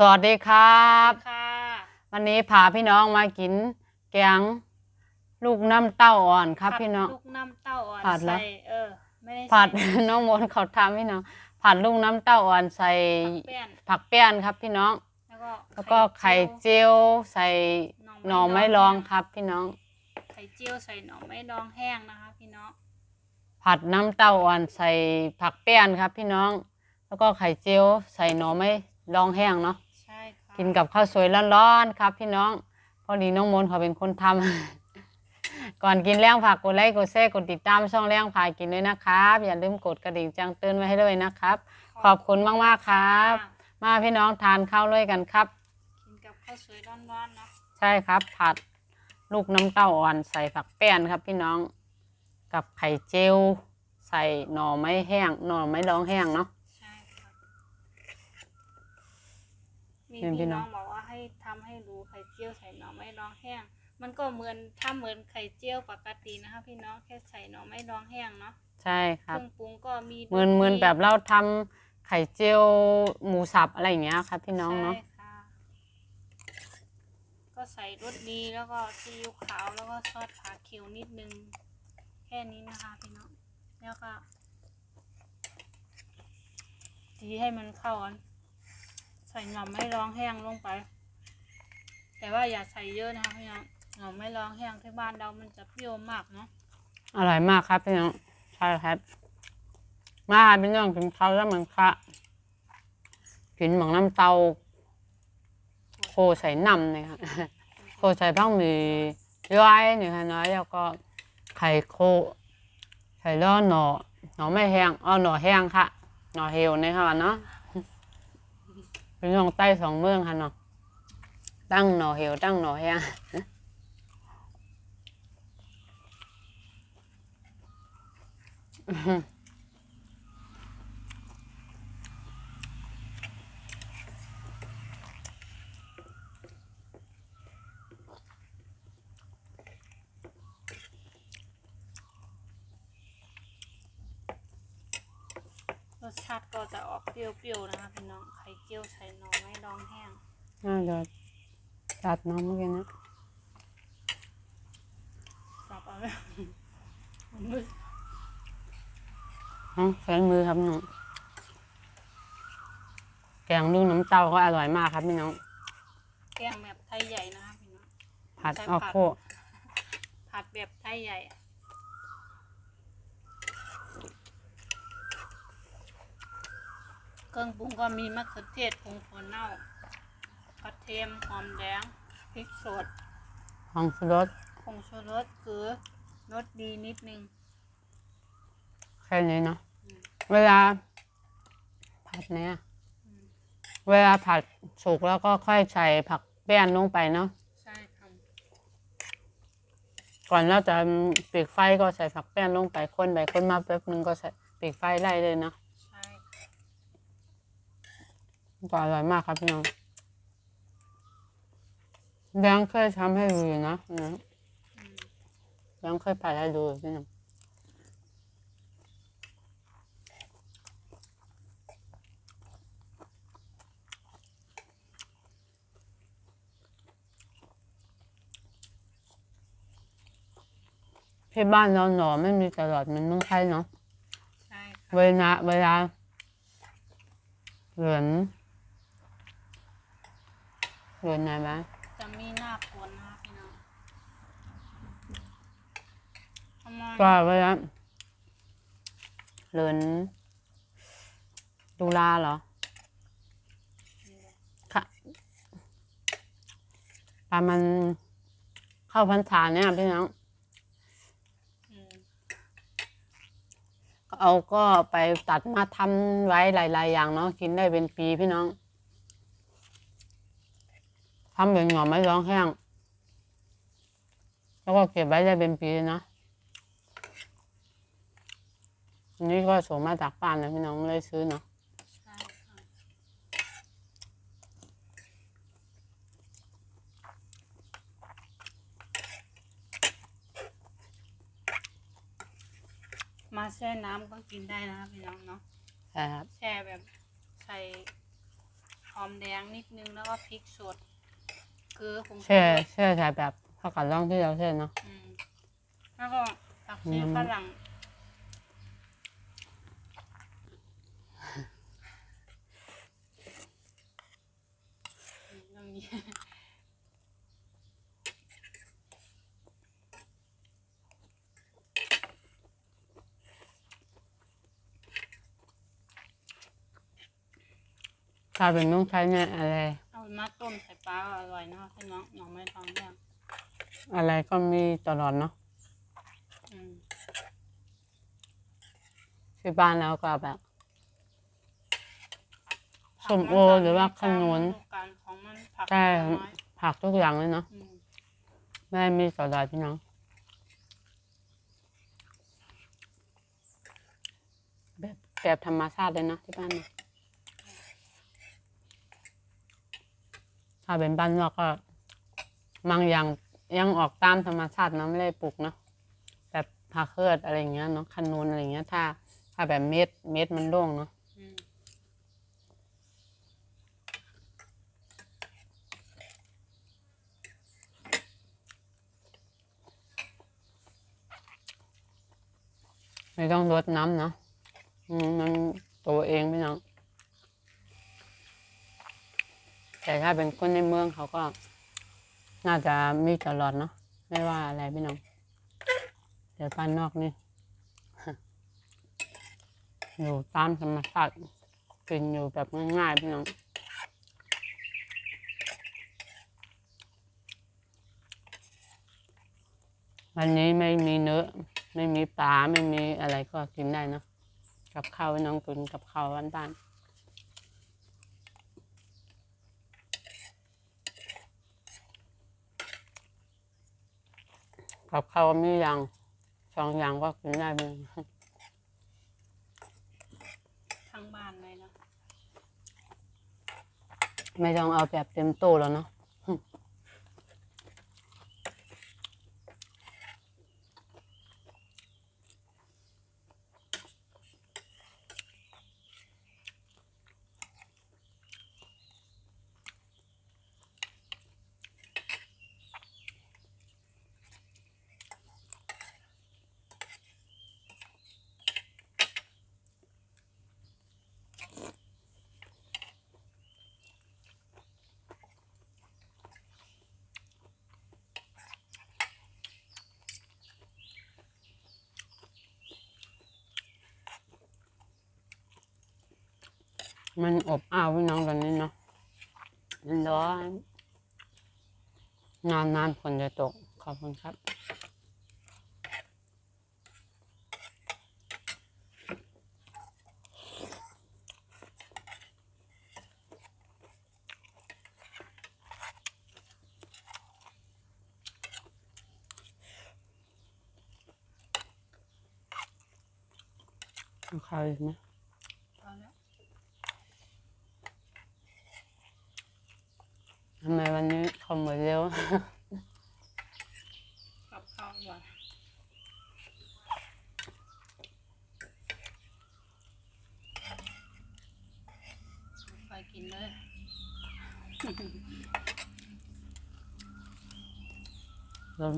สวัสดีครับ ค่ะ วันนี้พาพี่น้องมากิน แกงลูกน้ำเต้าอ่อนครับ ผัดพี่น้อง ลูกน้ำเต้าอ่อนผัดเหรอ ใส่เออไม่ได้ผัดใส่น้องมนต์เขาทำพี่น้องผัดลูกน้ำเต้าอ่อนใส่แป้นผักเปี้ยนครับพี่น้อง แล้วก็แล้วก็ไข่เจียวใส่หน่อไม้รองครับ พี่น้อง ไข่เจียวใส่หน่อไม้รองแห้งนะคะ พี่น้องผัดน้ำเต้าอ่อนใส่ผักเปี้ยนครับ พี่น้อง แล้วก็ไข่เจียวใส่หน่อไม้รองแห้งเนาะใช่ค่ะ กินกับข้าวสวยร้อนๆครับ พี่น้องพอดีน้องมนต์เขาเป็นคนทำก่อนกินแรงฝากกดไลค์กดแชร์กดติดตามช่องแรงพากินด้วยนะครับ อย่าลืมกดกระดิ่งแจ้งเตือนไว้ให้ด้วยนะครับ ขอบคุณมากๆครับ มาพี่น้องทานข้าวด้วยกันครับ กินกับข้าวสวยร้อนๆนะใช่ครับ ผัดลูกน้ำเต้าอ่อนใส่ผักแป้นครับ พี่น้อง กับไข่เจียวใส่หน่อไม้แห้งหน่อไม้ดองแห้งเนาะใช่ค่ะ มีเป็นพี่พี่น้น้ออง งบอกว่าให้ทำให้ดูไข่เจียวใส่หน่อไม้รองแห้ง มันก็เหมือนถ้าเหมือนไข่เจียวปกตินะคะพี่น้องแค่ใส่หน่อไม้รองแห้งเนาะใช่เคครับรื่องปรุงก็มีเหมือนเหมือนแบบเราทำไข่เจียวหมูสับอะไรอย่างเงี้ยครับ พี่น้องเนาะใช่ค่ะก็ใส่รสดีแล้วก็ซีอิ๊วขาวแล้วก็ซอสผาเขียวนิดนึง แค่นี้นะคะพี่น้องแล้วก็ตีให้มันเข้ากันใส่หน่อไม้ร้องแห้งลงไป แต่ว่าอย่าใส่เยอะนะคะพี่น้องหน่อไม้ร้องแห้งที่บ้านเรามันจะเปรี้ยวมากเนาะอร่อยมากครับพี่น้องใช่ครับ มาพี่น้องกินข้าวแล้วมันค่ะกินหมองน้ำเตาโคใส่น้ำเนี่ยค่ะโคใส่บ้างมีย้อยเนี่ยค่ะน้อยแล้วก็ไข่โคใส่ล้อหน่อหน่อไม่แห้งเอหน่อแห้งค่ะ หน่อเฮลเนี่ยค่ะเนาะ พี่น้องใต้สองเมืองค่ะเนาะตั้งหน่อเหวตั้งหน่อแห้งร สชาติก็จะออกเปรี้ยวๆนะคะพี่น้องไข่เจียวใส่หน่อไม้ร้องแห้งน่าจะจัดน้องเมื่อกี้นะจับเอาไว้มือน้องแฟนมือครับน้องแกงลูกน้ำเต้าก็อร่อยมากครับพี่น้อง แกงแบบไทยใหญ่นะคะพี่น้องผัดใช่ออผัดโคผัดแบบไทยใหญ่อะ เครื่องปรุงก็มีมะเขือเทศผงถั่วเน่ากระเทียมหอมแดงพริกสดของสุรสผงชูรสคือรสดีนิดนึง แค่นี้เนาะเวลา ผัดเนี่ยเวลาผัดสุกแล้วก็ค่อยใส่ผักแป้นลงไปเนาะใช่ค่ะก่อนเราจะปิดไฟก็ใส่ผักแป้นลงไปคนไปคนมาแป๊บนึงก็ใส่ปิดไฟไล่เลยเนาะใช่ค่ะ ก็อร่อยมากครับพี่น้องแดงเคยทำให้ดูอยู่นะนะอืมแดงเคยผัดให้ดูอยู่พี่น้องที่บ้านเราหน่อไม่มีตลอดเหมันเมืองไทยเนาะใช่ค่ะเวลาเวลาเหลือน เหลือนไหนบ้างจะมีหน้าฝนนะคะพี่น้องประมาณก็เวลาเหลือนตุลาเหรอค่ะประมาณเข้าพรรษาเนี่ยพี่น้องอืมเอาก็ไปตัดมาทำไว้หลาย ๆ อย่างเนาะกินได้เป็นปีพี่น้อง ทำเป็นหน่อไม้ร้องแห้ง แล้วก็เก็บไว้ได้เป็นปีเลยนะอันนี้ก็ส่งมาจากบ้านนะพี่น้องไม่ได้ซื้อเนาะใช่ค่ะมาแช่น้ำก็กินได้นะคะพี่น้องเนาะใช่ครับแช่แบบใส่หอมอมแดงนิดนึงแล้วก็พริกสด คือผงชูแช่รสแช่ใส่แบบผักกาดล่องที่เราเช่นเนาะ อืมแล้วก็ผักชีอืม ฝรั่งอืมตรงนี้ถ้าเป็นต้องใช้เนี่ยอะไรเอา มาต้มใส่ปลาก็อร่อยนะคะพี่น้องหน่อไม้ทองย่างอะไรก็มีตลอดเนาะอืมที่บ้านแล้วก็แบบ ผักส้มโอมันหรือว่าขนุนฤดูกาลของมันผักใช่น้อยผักทุกอย่างเลยเนาะอืมแม่มีตลอดพี่น้องแบบแบบธรรมชาติเลยนะที่บ้านนะ ถ้าเป็นบ้านนอกก็บางอย่างยังออกตามธรรมชาตินะไม่ได้ปลูกเนาะแบบผักเขือดอะไรอย่างเงี้ยเนาะขนุนอะไรอย่างเงี้ย ถ้า ถ้าแบบเม็ดเม็ดมันร่วงเนาะอืมไม่ต้องรดน้ำเนาะอืมมันตัวเองพี่น้อง แต่ถ้าเป็นคนในเมืองเขาก็ น่าจะมีตลอดเนาะไม่ว่าอะไรพี่น้องเดี๋ยวบ้านนอกนี่อยู่ตามธรรมชาติกินอยู่แบบง่ายๆพี่น้องวันนี้ไม่มีเนื้อ ไม่มีปลาไม่มีอะไรก็กินได้เนะกับข้าวน้องกินกับข้าวบ้านๆ กับข้าวมีอย่างสองอย่างก็กินได้เลยทั้งบ้านเลยเนาะไม่ต้องเอาแบบเต็มตู้แล้วเนาะ มันอบอ้าวพี่น้องตอนนี้เนาะมันร้อนนานนานๆฝนจะตก ขอบคุณครับเอาข้าวอีกไหม พอแล้ว ทำไมวันนี้ขาหมดเร็ว กับข้าวอร่อยไปกินเลยเรา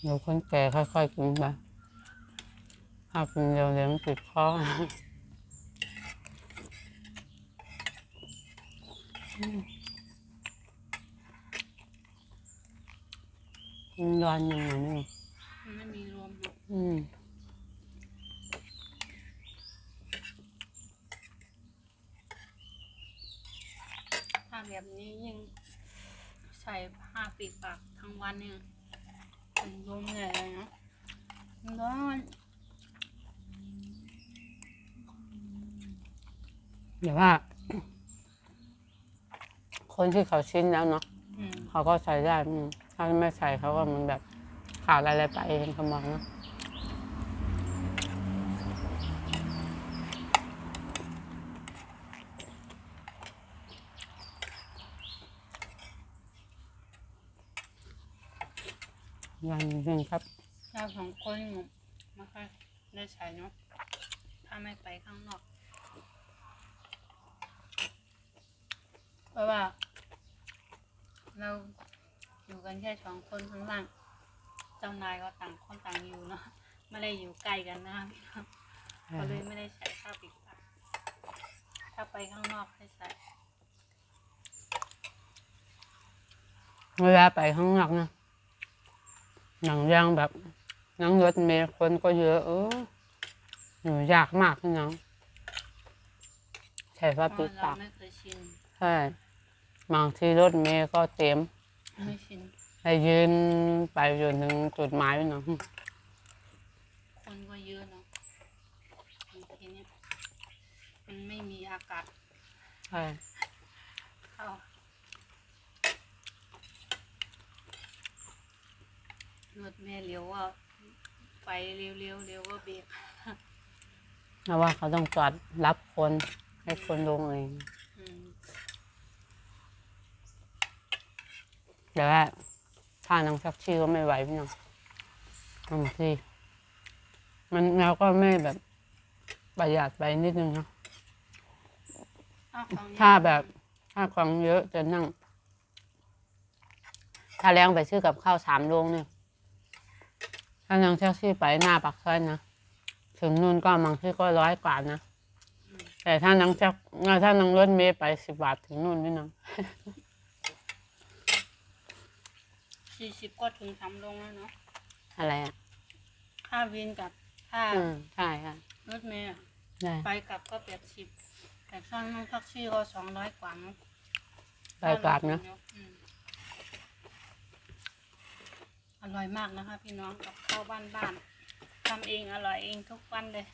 เดี๋ยวคนแก่ค่อยๆกินไปถ้ากินเร็วเดี๋ยวมันติดคอ มันร้อนยังไงนี่มันไม่มีรวมเนอะอืมถ้าแบบนี้ยิ่งใส่ผ้าปิดปากทั้งวันเนี่ยเป็นลมเลยเนาะมันร้อนเดี๋ยวว่า คนที่เขาชิ้นแล้วเนาะเขาก็ใส่ได้ถ้าไม่ใส่เขาก็มันแบบขาดอะไรไปเองเขามองเนาะยังจริงครับ เราสองคนไม่ค่อยได้ใช้เนาะถ้าไม่ไปข้างนอก เพราะว่า กันแค่สองคนข้างล่าง เจ้านายก็ต่างคนต่างอยู่เนาะ ไม่ได้อยู่ใกล้กันนะครับก็เลยไม่ได้ใส่ผ้าปิดปากถ้าไปข้างนอกให้ใส่เวลาไปข้างนอกนะหนังยางแบบหนังรถเมล์คนก็เยอะเอออยู่ยากมากพี่น้องใช่ว่าเพปิราะดเราปากไม่เคยชินใช่ บางทีรถเมล์ก็เต็มไม่ชินให้ยืนไปจนถึงจุดหมายพี่น้องคนก็เยอะเนาะบางทีเนี่ยมันไม่มีอากาศใช่เข้ารถแม่เลี้ยวว่าไปเร็วๆเร็วก็เบรกเพราะว่าเขาต้องจอดรับคนให้คนลงเอง อืม แต่ว่าถ้านังชักชื่อก็ไม่ไหวพี่น้องบางทีมันเราก็ไม่แบบประหยัดไปนิดนึงเนาะอ้าวฝั่งนี้ถ้าแบบถ้าของเยอะจะนั่ง ถ้าแรงไปซื้อกับข้าวสามโลงเนี่ยถ้านังแท็กซี่ไปหน้าปากซอยนะถึงนู่นก็บางที่ก็ร้อยกว่านะแต่ถ้านังแท็กถ้านังรถเมย์ไปสิบบาทถึงนู่นพี่น้อง สี่สิบก็ถึงสามลงแล้วเนาะอะไรอะค่าวินกับค่าอืมใช่ค่ะรถเมล์อะใช่ไปกลับก็แปดสิบแต่ค่านั่งแท็กซี่ก็สองร้อยกว่ามั้งไปกลับนะอืมอร่อยมากนะคะ พี่น้องกับข้าวบ้านบ้านๆทำเองอร่อยเองทุกวันเลย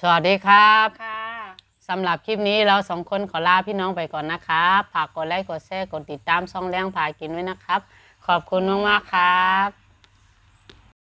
สวัสดีครับ ค่ะสำหรับคลิปนี้เราสองคนขอลาพี่น้องไปก่อนนะครับฝากกดไลค์กดแชร์กดติดตามช่องแรงพากินไว้นะครับ ขอบคุณมากๆครับ